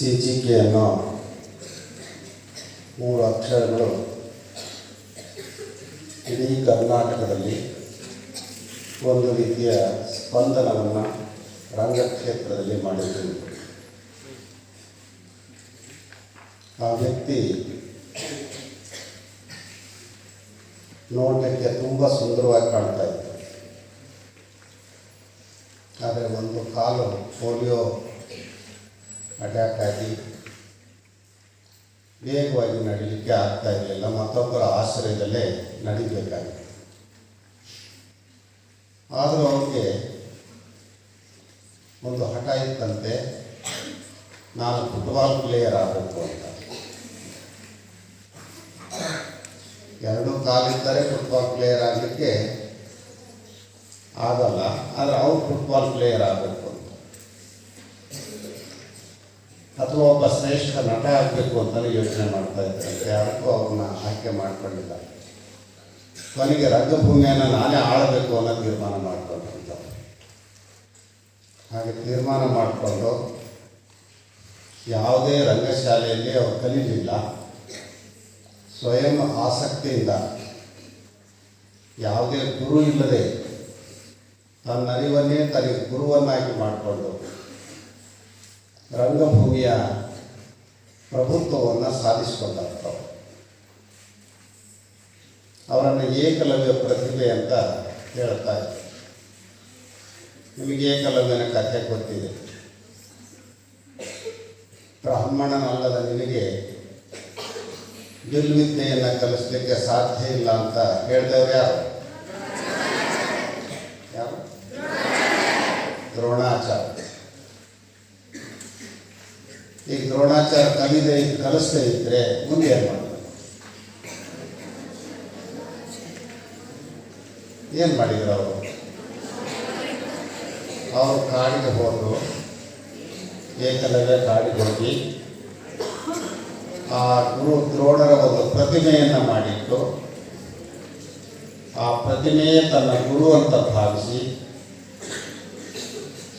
ಅನ್ನೋ ಮೂರು ಅಕ್ಷರಗಳು ಇಡೀ ಕರ್ನಾಟಕದಲ್ಲಿ ಒಂದು ರೀತಿಯ ಸ್ಪಂದನವನ್ನು ರಂಗಕ್ಷೇತ್ರದಲ್ಲಿ ಮಾಡಿದ್ರು. ಆ ವ್ಯಕ್ತಿ ನೋಡಲಿಕ್ಕೆ ತುಂಬ ಸುಂದರವಾಗಿ ಕಾಣ್ತಾ ಇತ್ತು ಆದರೆ ಒಂದು ಕಾಲು ಪೋಲಿಯೋ ಅಟ್ಯಾಕ್ ಆಗಿ ವೇಗವಾಗಿ ನಡೀಲಿಕ್ಕೆ ಆಗ್ತಾ ಇರಲಿಲ್ಲ. ಮತ್ತೊಬ್ಬರ ಆಶ್ರಯದಲ್ಲೇ ನಡಿಬೇಕಾಗಿತ್ತು. ಆದರೂ ಅವ್ರಿಗೆ ಒಂದು ಹಠ ಇತ್ತಂತೆ, ನಾನು ಫುಟ್ಬಾಲ್ ಪ್ಲೇಯರ್ ಆಗಬೇಕು ಅಂತ. ಎರಡು ಕಾಲಿದ್ದರೆ ಫುಟ್ಬಾಲ್ ಪ್ಲೇಯರ್ ಆಗಲಿಕ್ಕೆ ಆಗಲ್ಲ, ಆದರೆ ಅವ್ರು ಫುಟ್ಬಾಲ್ ಪ್ಲೇಯರ್ ಆಗಬೇಕು ಅಂತ ಅಥವಾ ಒಬ್ಬ ಶ್ರೇಷ್ಠ ನಟ ಆಗಬೇಕು ಅಂತಲೇ ಯೋಚನೆ ಮಾಡ್ತಾ ಇದ್ದಾರೆ. ಯಾರಿಗೂ ಅವ್ರನ್ನ ಆಯ್ಕೆ ಮಾಡ್ಕೊಂಡಿಲ್ಲ. ಕೊನೆಗೆ ರಂಗಭೂಮಿಯನ್ನು ನಾನೇ ಆಳಬೇಕು ಅನ್ನೋ ತೀರ್ಮಾನ ಮಾಡಿಕೊಂಡಿದ್ದ. ಹಾಗೆ ತೀರ್ಮಾನ ಮಾಡಿಕೊಂಡು ಯಾವುದೇ ರಂಗಶಾಲೆಯಲ್ಲಿ ಅವರು ಕಲೀಲಿಲ್ಲ. ಸ್ವಯಂ ಆಸಕ್ತಿಯಿಂದ ಯಾವುದೇ ಗುರು ಇಲ್ಲದೆ ತನ್ನ ಅರಿವನ್ನೇ ತನಗೆ ಗುರುವನ್ನಾಗಿ ಮಾಡಿಕೊಂಡು ರಂಗಭೂಮಿಯ ಪ್ರಭುತ್ವವನ್ನು ಸಾಧಿಸಿಕೊಂಡಂಥವ್ರು. ಅವರನ್ನು ಏಕಲವ್ಯ ಪ್ರತಿಭೆ ಅಂತ ಹೇಳ್ತಾ ಇದ್ದರು. ನಿಮಗೆ ಏಕಲವ್ಯನ ಕಥೆ ಗೊತ್ತಿದೆ. ಬ್ರಾಹ್ಮಣನಲ್ಲದ ನಿನಗೆ ಗೆಲ್ವಿದ್ಯೆಯನ್ನು ಕಲಿಸ್ಲಿಕ್ಕೆ ಸಾಧ್ಯ ಇಲ್ಲ ಅಂತ ಹೇಳ್ದವ್ರು ಯಾರು? ಯಾರು? ದ್ರೋಣಾಚಾರ್ಯ. ಈಗ ದ್ರೋಣಾಚಾರ ಕಲಿದೆ ಕಲಿಸದೇ ಇದ್ರೆ ಮುಂದೆ ಏನು ಮಾಡಬೇಕು? ಏನು ಮಾಡಿದ್ರು ಅವರು? ಅವರು ಕಾಡಿಗೆ ಹೋದರು. ಏಕಲವ್ಯ ಕಾಡಿಗೆ ಹೋಗಿ ಆ ಗುರು ದ್ರೋಣರ ಒಂದು ಪ್ರತಿಮೆಯನ್ನು ಮಾಡಿಟ್ಟು ಆ ಪ್ರತಿಮೆಯೇ ತನ್ನ ಗುರು ಅಂತ ಭಾವಿಸಿ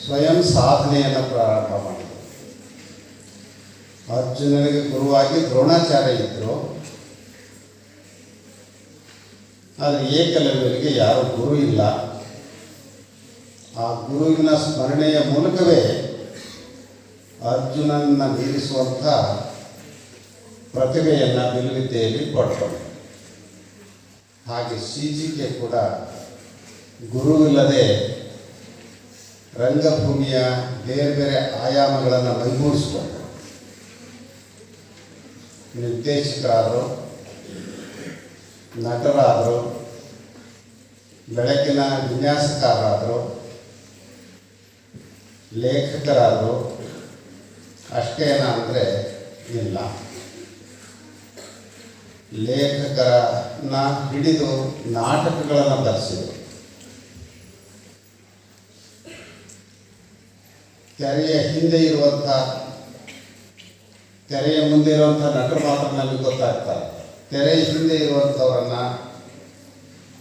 ಸ್ವಯಂ ಸಾಧನೆಯನ್ನು ಪ್ರಾರಂಭ ಮಾಡಿದರು ಅರ್ಜುನನಿಗೆ ಗುರುವಾಗಿ ದ್ರೋಣಾಚಾರ್ಯ ಇದ್ದರು ಆದರೆ ಏಕಲವ್ಯರಿಗೆ ಯಾರು ಗುರು ಇಲ್ಲ. ಆ ಗುರುವಿನ ಸ್ಮರಣೆಯ ಮೂಲಕವೇ ಅರ್ಜುನನ್ನ ಮೀರಿಸುವಂಥ ಪ್ರತಿಭೆಯನ್ನು ಬಿಲ್ವಿದ್ಯೆಯಲ್ಲಿ ಕೊಟ್ಟರು. ಹಾಗೆ ಕೆ ಕೂಡ ಗುರುವಿಲ್ಲದೆ ರಂಗಭೂಮಿಯ ಬೇರೆ ಬೇರೆ ಆಯಾಮಗಳನ್ನು ಮೈಗೂಡಿಸ್ಕೊಂಡು ನಿರ್ದೇಶಕರಾದರು, ನಟರಾದರು, ಬೆಳಕಿನ ವಿನ್ಯಾಸಕಾರರಾದರು, ಲೇಖಕರಾದರು ಅಷ್ಟೇನ ಅಂದರೆ ಇಲ್ಲ. ಲೇಖಕರನ್ನ ಹಿಡಿದು ನಾಟಕಗಳನ್ನು ಬರೆಸಿದರು. ತೆರೆಯ ಹಿಂದೆ ಇರುವಂಥ ತೆರೆಯ ಮುಂದೆ ಇರುವಂಥ ನಟರು ಮಾತ್ರ ನಮಗೆ ಗೊತ್ತಾಗ್ತಾರೆ ತೆರೆಯ ಹಿಂದೆ ಇರುವಂಥವರನ್ನ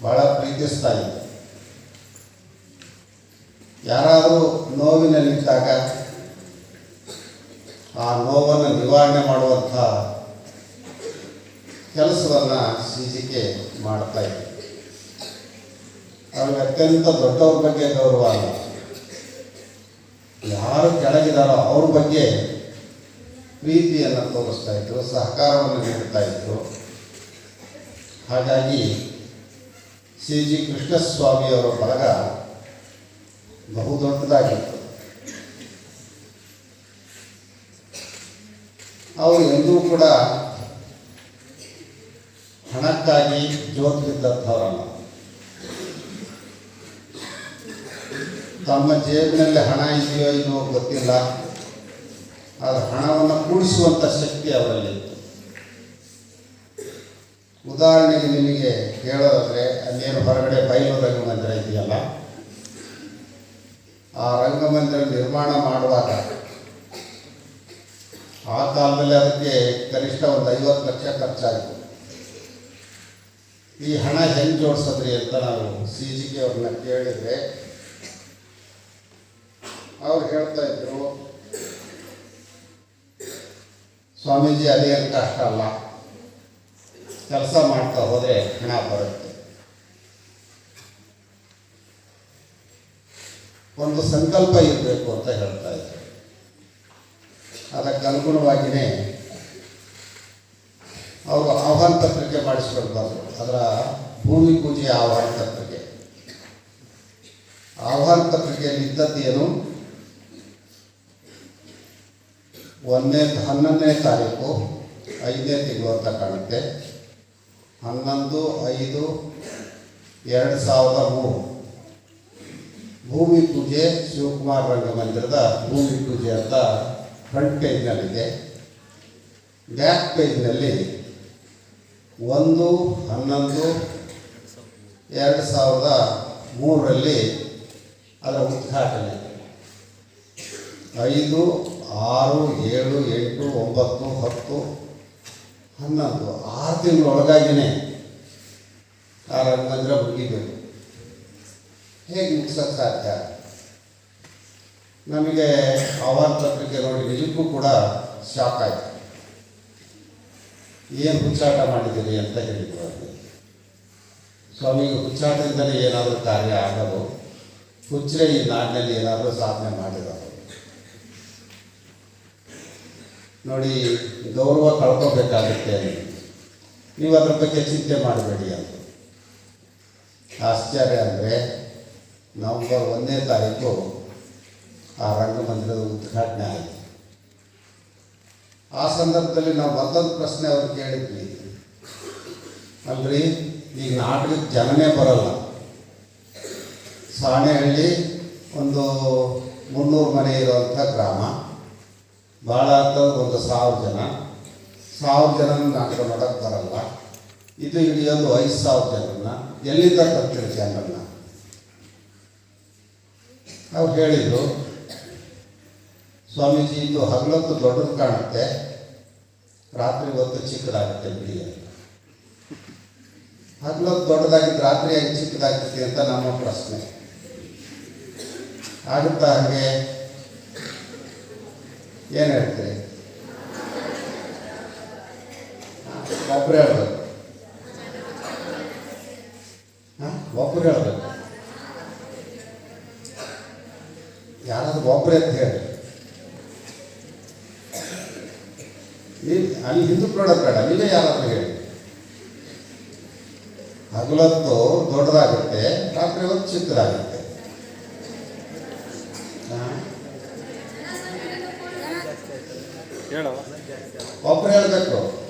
ಬಹಳ ಪ್ರೀತಿಸ್ತಾ ಇದ್ದೆ ಯಾರಾದರೂ ನೋವಿನಲ್ಲಿದ್ದಾಗ ಆ ನೋವನ್ನು ನಿವಾರಣೆ ಮಾಡುವಂಥ ಕೆಲಸವನ್ನು ಸಿ ಜಿ ಕೆ ಮಾಡ್ತಾ ಇದ್ದೆ ಅವ್ರಿಗೆ ಅತ್ಯಂತ ದೊಡ್ಡವ್ರ ಬಗ್ಗೆ ಗೌರವ ಯಾರು ಕೆಳಗಿದಾರೋ ಅವ್ರ ಬಗ್ಗೆ ಪ್ರೀತಿಯನ್ನು ತೋರಿಸ್ತಾ ಇದ್ರು, ಸಹಕಾರವನ್ನು ನೀಡ್ತಾ ಇದ್ರು. ಹಾಗಾಗಿ ಶ್ರೀ ಜಿ ಕೃಷ್ಣಸ್ವಾಮಿಯವರ ಬಳಗ ಬಹುದೊಡ್ಡದಾಗಿತ್ತು ಅವರು ಎಂದೂ ಕೂಡ ಹಣಕ್ಕಾಗಿ ಜೋತಿದ್ದಂಥವರಲ್ಲ ತಮ್ಮ ಜೇಬಿನಲ್ಲಿ ಹಣ ಇದೆಯೋ ಇಲ್ಲವೋ ಗೊತ್ತಿಲ್ಲ. ಆದರೆ ಹಣವನ್ನು ಕೂಡಿಸುವಂಥ ಶಕ್ತಿ ಅವರಲ್ಲಿ ಉದಾಹರಣೆಗೆ ನಿಮಗೆ ಹೇಳೋದಾದರೆ, ಅಲ್ಲೇನು ಹೊರಗಡೆ ಬಯಲು ರಂಗಮಂದಿರ ಇದೆಯಲ್ಲ? ಆ ರಂಗಮಂದಿರ ನಿರ್ಮಾಣ ಮಾಡುವಾಗ ಆ ಕಾಲದಲ್ಲಿ ಅದಕ್ಕೆ ಕನಿಷ್ಠ ಒಂದು ಐವತ್ತು ಲಕ್ಷ ಖರ್ಚಾಯಿತು. ಈ ಹಣ ಹೆಂಗೆ ಜೋಡಿಸಿದ್ರಿ ಅಂತ ನಾವು ಸಿ ಜಿ ಕೆ ಅವ್ರನ್ನ ಕೇಳಿದರೆ, ಅವ್ರು ಹೇಳ್ತಾ ಇದ್ರು ಸ್ವಾಮೀಜಿ ಅದೇನು ಕಷ್ಟ ಅಲ್ಲ? ಕೆಲಸ ಮಾಡ್ತಾ ಹೋದರೆ ಹಣ ಬರುತ್ತೆ. ಒಂದು ಸಂಕಲ್ಪ ಇರಬೇಕು ಅಂತ ಹೇಳ್ತಾ ಇದ್ದಾರೆ ಅದಕ್ಕೆ ಅನುಗುಣವಾಗಿಯೇ ಅವರು ಆಹ್ವಾನ ಪತ್ರಿಕೆ ಮಾಡಿಸ್ಕೊಳ್ಬಾರ್ದು ಅದರ ಭೂಮಿ ಪೂಜೆ ಆಹ್ವಾನ ಪತ್ರಿಕೆ ಆಹ್ವಾನ ಪತ್ರಿಕೆಯಲ್ಲಿ ಇದ್ದದ್ದೇನು ಒಂದನೇ ಹನ್ನೊಂದನೇ ತಾರೀಕು ಐದನೇ ತಿಂಗಳು ಅಂತ ಕಾಣುತ್ತೆ. ಹನ್ನೊಂದು, ಐದು, ಎರಡು ಸಾವಿರದ ಮೂರು. ಭೂಮಿ ಪೂಜೆ ಶಿವಕುಮಾರ್ ರಂಗಮಂದಿರದ ಭೂಮಿ ಪೂಜೆ ಅಂತ ಫ್ರಂಟ್ ಪೇಜ್ನಲ್ಲಿದೆ ಬ್ಯಾಕ್ ಪೇಜ್ನಲ್ಲಿ ಒಂದು, ಹನ್ನೊಂದು, ಎರಡು ಸಾವಿರದ ಮೂರರಲ್ಲಿ ಅದರ ಉದ್ಘಾಟನೆ. ಐದು ಆರು, ಏಳು, ಎಂಟು, ಒಂಬತ್ತು, ಹತ್ತು, ಹನ್ನೊಂದು, ಆರು ತಿಂಗಳೊಳಗಾಗಿನೇ ಆ ರಂಗಂದ್ರ ಮುಗಿಬೇಕು. ಹೇಗೆ ಮುಗಿಸೋಕ್ಕೆ ಸಾಧ್ಯ? ನಮಗೆ ಆಹ್ವಾನ ಪತ್ರಿಕೆ ನೋಡಿ ನಿಜಕ್ಕೂ ಕೂಡ ಶಾಕ್ ಆಯಿತು. ಏನು ಹುಚ್ಚಾಟ ಮಾಡಿದ್ದೀರಿ ಅಂತ ಹೇಳಿದ್ರು ಅವರಿಗೆ ಸ್ವಾಮಿಗೆ ಹುಚ್ಚಾಟದಿಂದಲೇ ಏನಾದರೂ ಕಾರ್ಯ ಆಗೋದು ಹುಚ್ಚರೆ ಈ ನಾಡಿನಲ್ಲಿ ಏನಾದರೂ ಸಾಧನೆ ಮಾಡಿರೋದು. ನೋಡಿ, ಗೌರವ ಕಳ್ಕೋಬೇಕಾಗುತ್ತೆ. ನೀವು ಅದ್ರ ಬಗ್ಗೆ ಚಿಂತೆ ಮಾಡಬೇಡಿ ಅಂತ. ಆಶ್ಚರ್ಯ ಅಂದರೆ, ನವಂಬರ್ ಒಂದನೇ ತಾರೀಕು ಆ ರಂಗಮಂದಿರದ ಉದ್ಘಾಟನೆ ಆಯಿತು. ಆ ಸಂದರ್ಭದಲ್ಲಿ ನಾವು ಮತ್ತೊಂದು ಪ್ರಶ್ನೆ ಅವ್ರು ಕೇಳಿದ್ವಿ. ಅಲ್ರಿ, ಈಗ ನಾಟಕಕ್ಕೆ ಜನನೇ ಬರಲ್ಲ. ಸಾಣೆಹಳ್ಳಿ ಒಂದು ಮುನ್ನೂರು ಮನೆ ಇರುವಂಥ ಗ್ರಾಮ. ಭಾಳ ಅಂತ ಒಂದು ಸಾವಿರ ಜನ. ಸಾವಿರ ಜನ ನಾಟಕ ಮಾಡೋಕ್ಕೆ ಬರಲ್ಲ. ಇದು ಹಿಡಿಯೋದು ಐದು ಸಾವಿರ ಜನರನ್ನ. ಎಲ್ಲಿಂದ ತರ್ತೀರಿ ಜನರನ್ನ? ಅವ್ರು ಹೇಳಿದರು, ಸ್ವಾಮೀಜಿ, ಇದು ಹಗಲತ್ತು ದೊಡ್ಡದು ಕಾಣುತ್ತೆ. ರಾತ್ರಿ ಹೊತ್ತು ಚಿಕ್ಕದಾಗುತ್ತೆ ಬಿಡಿ ಹಗಲತ್ತು ದೊಡ್ಡದಾಗಿದ್ದು ರಾತ್ರಿ ಹೆಂಗೆ ಚಿಕ್ಕದಾಗ್ತೈತಿ ಅಂತ ನಮ್ಮ ಪ್ರಶ್ನೆ. ಆಗುತ್ತಾ ಹಾಗೆ? ಏನು ಹೇಳ್ತೀರಿ? ಒಬ್ಬರು ಹೇಳ್ಬೇಕು ಹಾಂ? ಒಬ್ಬರು ಹೇಳ್ಬೇಕು ಯಾರಾದ್ರೂ ಒಬ್ಬರೇ ಅಂತ ಹೇಳಿ ಅಲ್ಲಿ ಹಿಂದೂ ಪ್ರಾಡಕ್ಟ್ ಬೇಡ ಇಲ್ಲೇ ಯಾರಾದ್ರೂ ಹೇಳಿ ಹಗಲೊತ್ತು ದೊಡ್ಡದಾಗುತ್ತೆ, ರಾತ್ರಿ ಹೊತ್ತು ಚಿಕ್ಕದಾಗುತ್ತೆ ಹಾಂ ಹೇಳು ಒಬ್ರು ಹೇಳ್ಬೇಕು.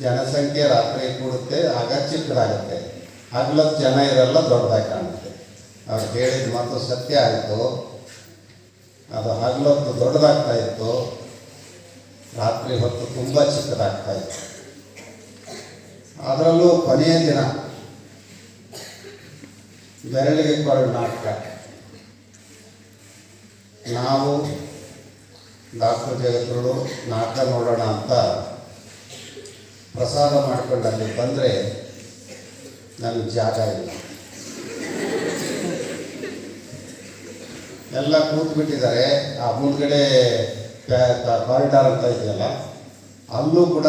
ಜನಸಂಖ್ಯೆ ರಾತ್ರಿ ಕೂಡುತ್ತೆ ಆಗ ಚಿಕ್ಕದಾಗುತ್ತೆ. ಹಗಲತ್ತು ಜನ ಇರಲ್ಲ ದೊಡ್ಡದಾಗಿ ಕಾಣುತ್ತೆ. ಅವ್ರು ಹೇಳಿದ ಮಾತು ಸತ್ಯ ಆಯಿತು. ಅದು ಹಗಲೊತ್ತು ದೊಡ್ಡದಾಗ್ತಾ ಇತ್ತು. ರಾತ್ರಿ ಹೊತ್ತು ತುಂಬ ಚಿಕ್ಕದಾಗ್ತಾ ಇತ್ತು. ಅದರಲ್ಲೂ ಕೊನೆಯ ದಿನ. ಬೆರಳಿಗೆ ಕೊರಳು ನಾಟಕ. ನಾವು ಡಾಕ್ಟರ್ ಜಗತ್ಗಳು ನಾಟಕ ನೋಡೋಣ ಅಂತ ಪ್ರಸಾದ ಮಾಡ್ಕೊಂಡು ಅಲ್ಲಿ ಬಂದರೆ ನನಗೆ ಜಾಗ ಇಲ್ಲ. ಎಲ್ಲ ಕೂತ್ಬಿಟ್ಟಿದ್ದಾರೆ. ಆ ಮುಂದ್ಗಡೆ ಕಾರಿಡಾರ್ ಅಂತ ಇದೆಯಲ್ಲ, ಅಲ್ಲೂ ಕೂಡ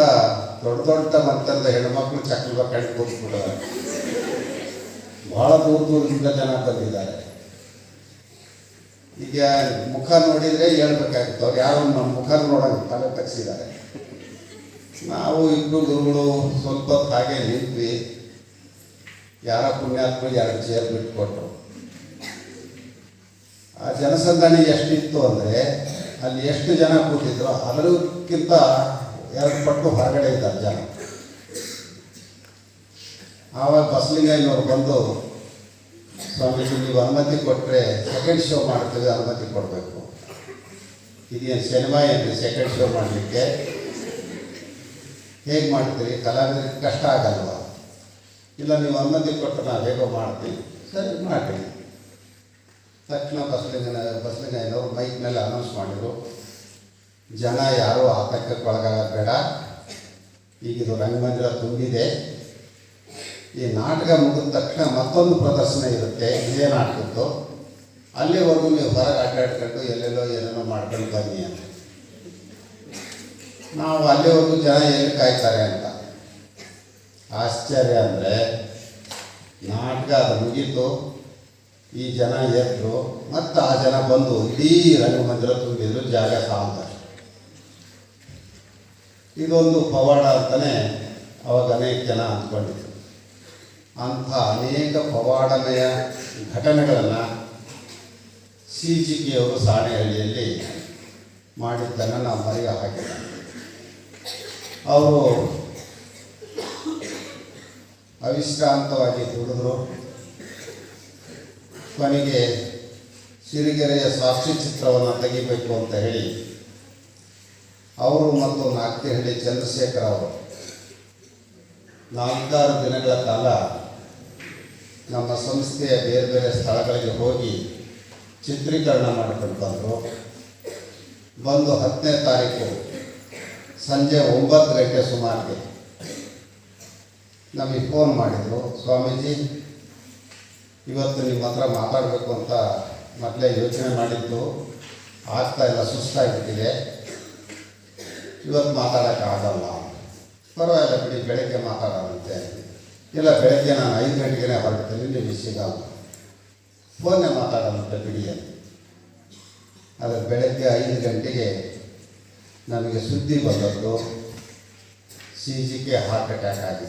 ದೊಡ್ಡ ದೊಡ್ಡ ಮಂತ್ರದ ಹೆಣ್ಮಕ್ಳು ಚಕ್ರ ಕಂಡು ಕೂತ್ಬಿಟ್ಟಿದ್ದಾರೆ ಭಾಳ ದೂರ ದೂರದಿಂದ ಜನ ಬಂದಿದ್ದಾರೆ. ಈಗ ಮುಖ ನೋಡಿದರೆ ಹೇಳ್ಬೇಕಾಗಿತ್ತು. ಅವ್ರು ಯಾರು ನಮ್ಮ ಮುಖ ನೋಡೋದು? ತಲೆ ತಗ್ಸಿದ್ದಾರೆ. ನಾವು ಇಬ್ಬರು ಗುರುಗಳು ಸ್ವಲ್ಪ ಹಾಗೆ ನಿಂತ್ವಿ. ಯಾರ ಪುಣ್ಯಾತ್ಮ ಎರಡು ಚೇರ್ ಬಿಟ್ಕೊಟ್ರು. ಆ ಜನಸಂದಣಿ ಎಷ್ಟಿತ್ತು ಅಂದರೆ, ಅಲ್ಲಿ ಎಷ್ಟು ಜನ ಕೂತಿದ್ರು ಅದಕ್ಕಿಂತ ಎರಡು ಪಟ್ಟು ಹೊರಗಡೆ ಇದ್ದಾರೆ ಜನ. ಆವಾಗ ಬಸಲಿಂಗಯ್ಯನವ್ರು ಬಂದು ಸ್ವಾಮೀಜಿ, ನೀವು ಅನುಮತಿ ಕೊಟ್ಟರೆ ಸೆಕೆಂಡ್ ಶೋ ಮಾಡ್ತೀವಿ, ಅನುಮತಿ ಕೊಡಬೇಕು. ಇದೇನು ಸಿನಿಮಾ ಏನು ಸೆಕೆಂಡ್ ಶೋ ಮಾಡಲಿಕ್ಕೆ. ಹೇಗೆ ಮಾಡ್ತೀರಿ? ಕಲಾವಿದರಿಗೆ ಕಷ್ಟ ಆಗಲ್ವಾ? ಇಲ್ಲ, ನೀವು ಅನುಮತಿ ಕೊಟ್ಟು ನಾವು ಹೇಗೋ ಮಾಡ್ತೀವಿ. ಸರಿ ಮಾಡಿ ತಕ್ಷಣ ಬಸ್ಲಿಂಗನ, ಬಸ್ಲಿಂಗಯ್ಯನವರು ಮೈಕ್ ಮೇಲೆ ಅನೌನ್ಸ್ ಮಾಡಿದರು. ಜನ ಯಾರೂ ಆತಂಕಕ್ಕೆ ಒಳಗಾಗೋದು ಬೇಡ ಈಗ ಇದು ರಂಗಮಂದಿರ ತುಂಬಿದೆ. ಈ ನಾಟಕ ಮುಗಿದ ತಕ್ಷಣ ಮತ್ತೊಂದು ಪ್ರದರ್ಶನ ಇರುತ್ತೆ ಇದೇ ನಾಟಕದ್ದು. ಅಲ್ಲಿವರೆಗೂ ನೀವು ಹೊರಗೆ ಅಡ್ಡಾಡ್ಕೊಂಡು ಎಲ್ಲೆಲ್ಲೋ ಏನೇನೋ ಮಾಡ್ಕೊಂಡು ಬನ್ನಿ ಅಂತ. ನಾವು ಅಲ್ಲಿವರೆಗೂ ಜನ ಎಲ್ಲಿ ಕಾಯ್ತಾರೆ ಅಂತ. ಆಶ್ಚರ್ಯ ಅಂದರೆ, ನಾಟಕ ಅದು ಮುಗೀತು, ಈ ಜನ ಎದ್ರು, ಮತ್ತು ಆ ಜನ ಬಂದು ಇಡೀ ರಂಗಮಂದಿರ ತುಂಬಿದ್ರು, ಜಾಗ ಸಾಲ್ತಾರೆ ಇದೊಂದು ಪವಾಡ ಅಂತಲೇ ಅವಾಗ ಅನೇಕ ಜನ ಅಂದ್ಕೊಂಡಿದ್ರು. ಅಂಥ ಅನೇಕ ಪವಾಡಮಯ ಘಟನೆಗಳನ್ನು ಸಿ ಜಿ ಕಿಯವರು ಸಾಣೆಹಳ್ಳಿಯಲ್ಲಿ ಮಾಡಿದ್ದನ್ನು ನಾವು ಮರೆಯ ಹಾಕಿಲ್ಲ ಅವರು ಅವಿಶ್ರಾಂತವಾಗಿ ದುಡಿದ್ರು ಕೊನೆಗೆ ಸಿರಿಗೆರೆಯ ಸಾಕ್ಷಿ ಚಿತ್ರವನ್ನು ತೆಗಿಬೇಕು ಅಂತ ಹೇಳಿ ಅವರು ಮತ್ತು ನಾಗತಿಹಳ್ಳಿ ಚಂದ್ರಶೇಖರ್ ಅವರು ನಾಲ್ಕಾರು ದಿನಗಳ ಕಾಲ ನಮ್ಮ ಸಂಸ್ಥೆಯ ಬೇರೆ ಬೇರೆ ಸ್ಥಳಗಳಿಗೆ ಹೋಗಿ ಚಿತ್ರೀಕರಣ ಮಾಡಿಕೊಂಡು ಬಂದರು ಬಂದು ಹತ್ತನೇ ತಾರೀಕು ಸಂಜೆ ಒಂಬತ್ತು ಗಂಟೆ ಸುಮಾರಿಗೆ ನಮಗೆ ಫೋನ್ ಮಾಡಿದರು, ಸ್ವಾಮೀಜಿ, ಇವತ್ತು ನಿಮ್ಮ ಹತ್ರ ಮಾತಾಡಬೇಕು ಅಂತ ಮೊದಲೇ ಯೋಚನೆ ಮಾಡಿದ್ದು. ಆಗ್ತಾ ಇಲ್ಲ, ಸುಸ್ತಾಗಿಬಿಟ್ಟಿದೆ. ಇವತ್ತು ಮಾತಾಡೋಕ್ಕಾಗಲ್ಲ ಪರವಾಗಿಲ್ಲ ಬಿಡಿ, ಬೆಳಗ್ಗೆ ಮಾತಾಡೋಣಂತೆ. ಇಲ್ಲ ಬೆಳಗ್ಗೆ ನಾನು ಐದು ಗಂಟೆಗೆ ಹೊರಡ್ತೀನಿ ನೀವು ಸಿಗಲ್ಲ ಫೋನ್ನೇ ಮಾತಾಡೋಣಂತೆ ಬಿಡಿ ಅಂತ. ಆದರೆ ಬೆಳಗ್ಗೆ ಐದು ಗಂಟೆಗೆ ನಮಗೆ ಸುದ್ದಿ ಬಂದದ್ದು ಸಿ ಕೆ ಹಾರ್ಟ್ ಅಟ್ಯಾಕ್ ಆಗಿದೆ